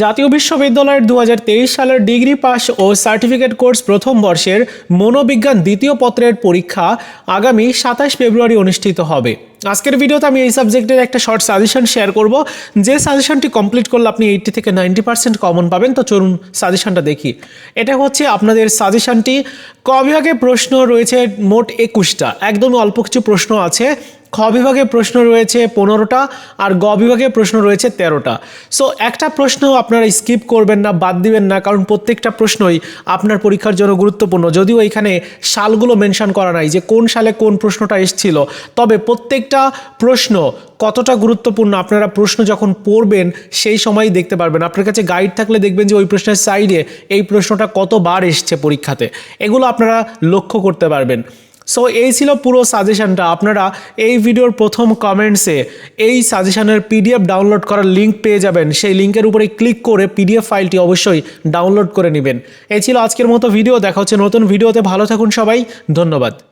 জাতীয় বিশ্ববিদ্যালয়ের দু হাজার তেইশ সালের ডিগ্রি পাস ও সার্টিফিকেট কোর্স প্রথম বর্ষের মনোবিজ্ঞান দ্বিতীয় পত্রের পরীক্ষা আগামী সাতাশ ফেব্রুয়ারি অনুষ্ঠিত হবে। আজকের ভিডিওতে আমি এই সাবজেক্টের একটা শর্ট সাজেশন শেয়ার করব। যে সাজেশনটি কমপ্লিট করলে আপনি এইটটি থেকে নাইনটি পার্সেন্ট কমন পাবেন। তো চলুন সাজেশনটা দেখি। এটা হচ্ছে আপনাদের সাজেশনটি। ক বিভাগে প্রশ্ন রয়েছে মোট একুশটা। একদমই অল্প কিছু প্রশ্ন আছে। খ বিভাগে প্রশ্ন রয়েছে পনেরোটা আর গ বিভাগে প্রশ্ন রয়েছে তেরোটা। সো একটা প্রশ্ন আপনারা স্কিপ করবেন না, বাদ দিবেন না, কারণ প্রত্যেকটা প্রশ্নই আপনার পরীক্ষার জন্য গুরুত্বপূর্ণ। যদিও এখানে সালগুলো মেনশন করা নাই যে কোন সালে কোন প্রশ্নটা এসেছিল, তবে প্রত্যেকটা প্রশ্ন কতটা গুরুত্বপূর্ণ আপনারা প্রশ্ন যখন পড়বেন, সেই সময়ই দেখতে পারবেন। আপনার কাছে গাইড থাকলে দেখবেন যে ওই প্রশ্নের সাইডে এই প্রশ্নটা কতবার এসছে পরীক্ষাতে। এগুলো আপনারা লক্ষ্য করতে পারবেন। সো এই ছিল পুরো সাজেশনটা আপনারা এই ভিডিওর প্রথম কমেন্টসে এই সাজেশানের পিডিএফ ডাউনলোড করার লিঙ্ক পেয়ে যাবেন। সেই লিঙ্কের উপরে ক্লিক করে পিডিএফ ফাইলটি অবশ্যই ডাউনলোড করে নেবেন। এই ছিল আজকের মতো ভিডিও দেখা হচ্ছে নতুন ভিডিওতে ভালো থাকুন সবাই। ধন্যবাদ।